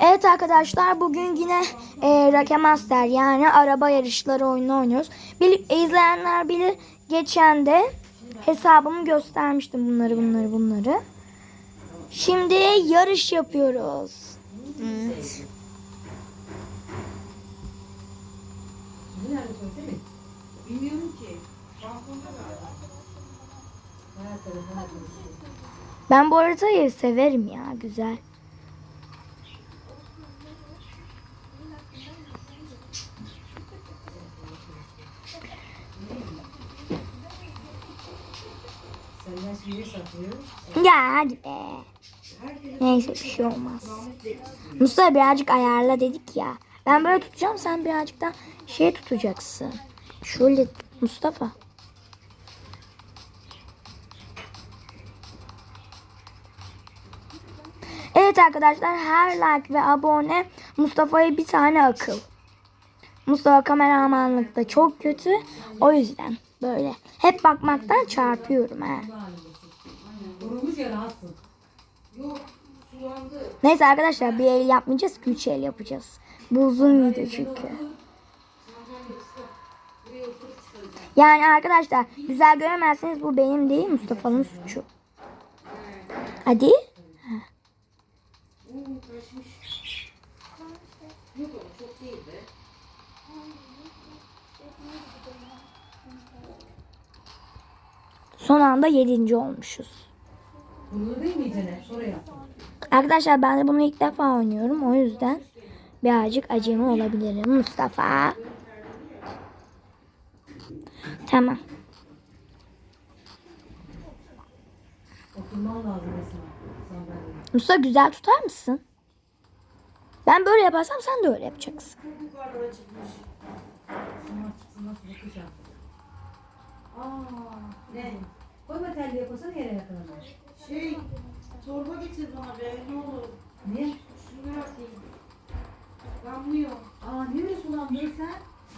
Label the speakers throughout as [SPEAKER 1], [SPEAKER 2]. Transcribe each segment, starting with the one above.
[SPEAKER 1] Evet arkadaşlar bugün yine e, Rocket Master yani araba yarışları oyunu oynuyoruz. Bil, izleyenler bilir geçen de hesabımı göstermiştim bunları bunları bunları. Şimdi yarış yapıyoruz. Evet.
[SPEAKER 2] Bilmiyorum ki.
[SPEAKER 1] Ben bu haritayı severim ya güzel.
[SPEAKER 2] Senden.
[SPEAKER 1] Ya hadi be. Neyse bir şey olmaz. Mustafa birazcık ayarla dedik ya. Ben böyle tutacağım sen birazcık da şey tutacaksın. Şöyle Mustafa. Evet arkadaşlar her like ve abone Mustafa'ya bir tane akıl. Mustafa kameramanlıkta çok kötü. O yüzden böyle. Hep bakmaktan çarpıyorum ha. Neyse arkadaşlar bir el yapmayacağız ki el yapacağız. Bu uzun video çünkü. Yani arkadaşlar güzel göremezseniz bu benim değil Mustafa'nın suçu. Hadi. Son anda yedinci olmuşuz.
[SPEAKER 2] Bunu değil mi Cenet? Sonra yaptım.
[SPEAKER 1] Arkadaşlar ben de bunu ilk defa oynuyorum. O yüzden birazcık acemi olabilirim. Mustafa. Tamam. Mustafa güzel tutar mısın? Ben böyle yaparsam sen de öyle yapacaksın.
[SPEAKER 2] Ne? Koy metalli yapasana yere yakınına.
[SPEAKER 3] Şey, torba getir bana be ne olur.
[SPEAKER 2] Niye?
[SPEAKER 3] Şunu yapayım. Yanmıyor.
[SPEAKER 2] Aa niye öyle sulandın sen?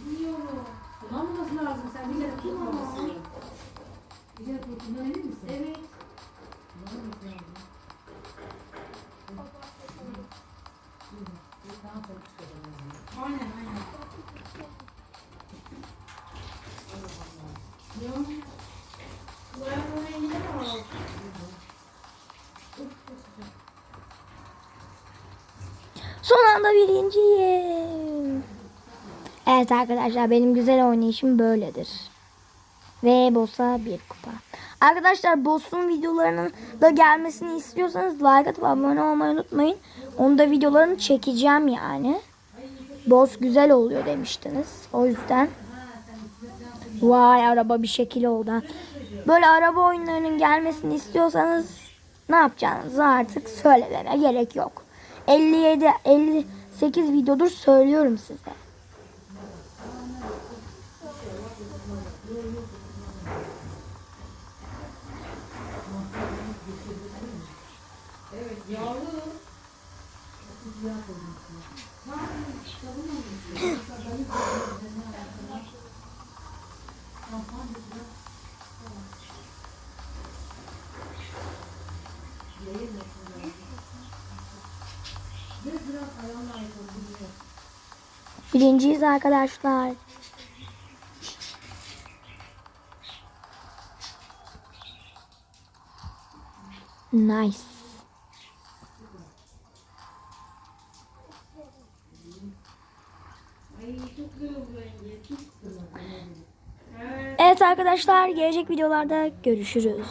[SPEAKER 3] Bilmiyorum.
[SPEAKER 2] Sulanmaması lazım. Sen tutmamışsın. Bir kere tuttuğundan emin misin?
[SPEAKER 3] Evet.
[SPEAKER 2] Sulanmaması lazım.
[SPEAKER 3] Aynen aynen. Yok. Bu ayakkabı rengi de var.
[SPEAKER 1] Son anda birinciyim. Evet arkadaşlar benim güzel oynayışım böyledir. Ve boss'a bir kupa. Arkadaşlar boss'un videolarının da gelmesini istiyorsanız like atıp abone olmayı unutmayın. Onu da videolarını çekeceğim yani. Boss güzel oluyor demiştiniz. O yüzden. Vay araba bir şekil oldu. Böyle araba oyunlarının gelmesini istiyorsanız ne yapacağınızı artık söylememe gerek yok. 57 58 videodur söylüyorum size.
[SPEAKER 3] Evet yağlı.
[SPEAKER 1] Birinciyiz arkadaşlar. Nice. Evet arkadaşlar gelecek videolarda görüşürüz.